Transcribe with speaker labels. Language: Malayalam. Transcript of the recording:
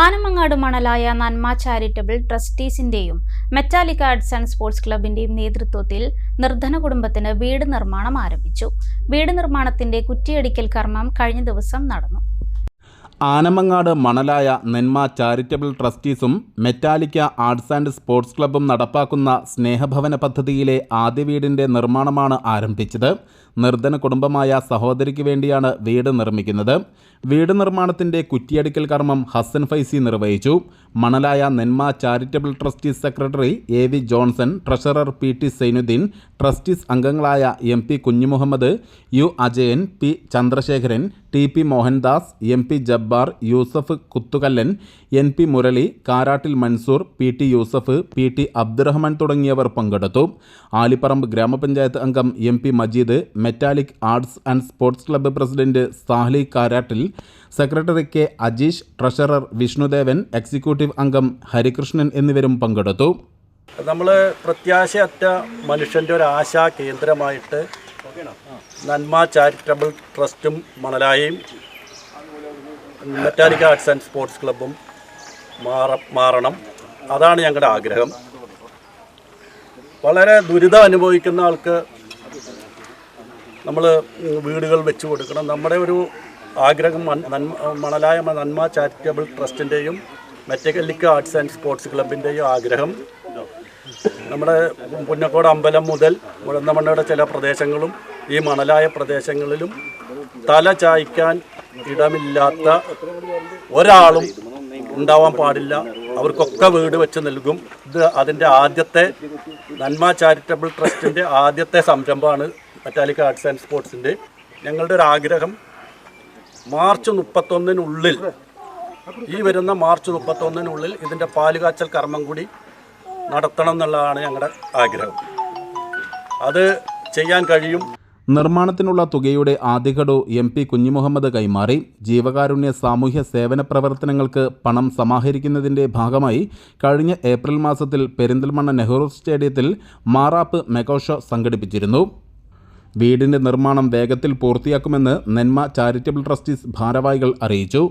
Speaker 1: ആനമങ്ങാട് മണലായ നന്മ ചാരിറ്റബിൾ ട്രസ്റ്റീസിന്റെയും മെറ്റാലിക് ആർട്സ് ആൻഡ് സ്പോർട്സ് ക്ലബിന്റെയും നേതൃത്വത്തിൽ നിർധന കുടുംബത്തിന് വീട് നിർമ്മാണം ആരംഭിച്ചു. വീട് നിർമ്മാണത്തിന്റെ കുറ്റിയടിക്കൽ കർമ്മം കഴിഞ്ഞ ദിവസം നടന്നു.
Speaker 2: ആനമങ്ങാട് മണലായ നെന്മ ചാരിറ്റബിൾ ട്രസ്റ്റീസും മെറ്റാലിക്ക ആർട്സ് ആൻഡ് സ്പോർട്സ് ക്ലബ്ബും നടപ്പാക്കുന്ന സ്നേഹഭവന പദ്ധതിയിലെ ആദ്യ വീടിന്റെ നിർമ്മാണമാണ് ആരംഭിച്ചത്. നിർധന കുടുംബമായ സഹോദരിക്ക് വേണ്ടിയാണ് വീട് നിർമ്മിക്കുന്നത്. വീട് നിർമ്മാണത്തിന്റെ കുറ്റിയടിക്കൽ കർമ്മം ഹസൻ ഫൈസി നിർവഹിച്ചു. Manalaya Nenma charitable trustee secretary A V Johnson treasurer P T Sainudheen trustees അംഗങ്ങളായ M P Kunjumuhammed U Ajayan P Chandrasekharan T P Mohandas M P Jabbar Yusuf Kuthukallan N P Murali Karattil Mansoor P T Yusuf P T Abdurahman തുടങ്ങിയവർ പങ്കെടുത്തു. ആലിപ്പറമ്പ് ഗ്രാമപഞ്ചായത്ത് അംഗം M P Majeed metallic arts and sports club president Sahli Karattil secretary K Ajeesh treasurer Vishnudevan executive അംഗം ഹരികൃഷ്ണൻ എന്നിവരും പങ്കെടുത്തു.
Speaker 3: നമ്മൾ പ്രത്യാശയറ്റ മനുഷ്യന്റെ ഒരു ആശാ കേന്ദ്രമായിട്ട് നന്മ ചാരിറ്റബിൾ ട്രസ്റ്റും മണലായും മെറ്റാലിക് ആർട്സ് ആൻഡ് സ്പോർട്സ് ക്ലബും മാറ മാറണം. അതാണ് ഞങ്ങളുടെ ആഗ്രഹം. വളരെ ദുരിതം അനുഭവിക്കുന്ന ആൾക്ക് നമ്മൾ വീടുകൾ വെച്ചു കൊടുക്കണം. നമ്മുടെ ഒരു ആഗ്രഹം മണലായ നന്മ ചാരിറ്റബിൾ ട്രസ്റ്റിന്റെയും മെറ്റക്കല്ലിക്ക ആർട്സ് ആൻഡ് സ്പോർട്സ് ക്ലബിന്റെയും ആഗ്രഹം. നമ്മുടെ പുന്നക്കോട് അമ്പലം മുതൽ മുഴന്തമണ്ണയുടെ ചില പ്രദേശങ്ങളും ഈ മണലായ പ്രദേശങ്ങളിലും തല ചായ്ക്കാൻ ഇടമില്ലാത്ത ഒരാളും ഉണ്ടാവാൻ പാടില്ല. അവർക്കൊക്കെ വീട് വെച്ച് നൽകും. ഇത് അതിന്റെ ആദ്യത്തെ നന്മ ചാരിറ്റബിൾ ട്രസ്റ്റിന്റെ ആദ്യത്തെ സംരംഭമാണ് മെറ്റാലിക് ആർട്സ് ആൻഡ് സ്പോർട്സിന്റെ ഞങ്ങളുടെ ഒരു ആഗ്രഹം മാർച്ച് മുപ്പത്തൊന്നിനുള്ളിൽ ഈ വരുന്ന മാർച്ച് മുപ്പത്തൊന്നിനുള്ളിൽ ഇതിന്റെ പാലുകാച്ചൽ കർമ്മം കൂടി നടത്തണം എന്നുള്ളതാണ് ഞങ്ങളുടെ ആഗ്രഹം. അത് ചെയ്യാൻ കഴിയും.
Speaker 2: നിർമ്മാണത്തിനുള്ള തുകയുടെ ആദ്യഘടു എം പി കുഞ്ഞിമുഹമ്മദ് കൈമാറി. ജീവകാരുണ്യ സാമൂഹ്യ സേവന പ്രവർത്തനങ്ങൾക്ക് പണം സമാഹരിക്കുന്നതിന്റെ ഭാഗമായി കഴിഞ്ഞ ഏപ്രിൽ മാസത്തിൽ പെരിന്തൽമണ്ണ നെഹ്റു സ്റ്റേഡിയത്തിൽ മാറാപ്പ് മെഗോഷോ സംഘടിപ്പിച്ചിരുന്നു. വീടിന്റെ നിർമ്മാണം വേഗത്തിൽ പൂർത്തിയാക്കുമെന്ന് നെന്മ ചാരിറ്റബിൾ ട്രസ്റ്റീസ് ഭാരവാഹികൾ അറിയിച്ചു.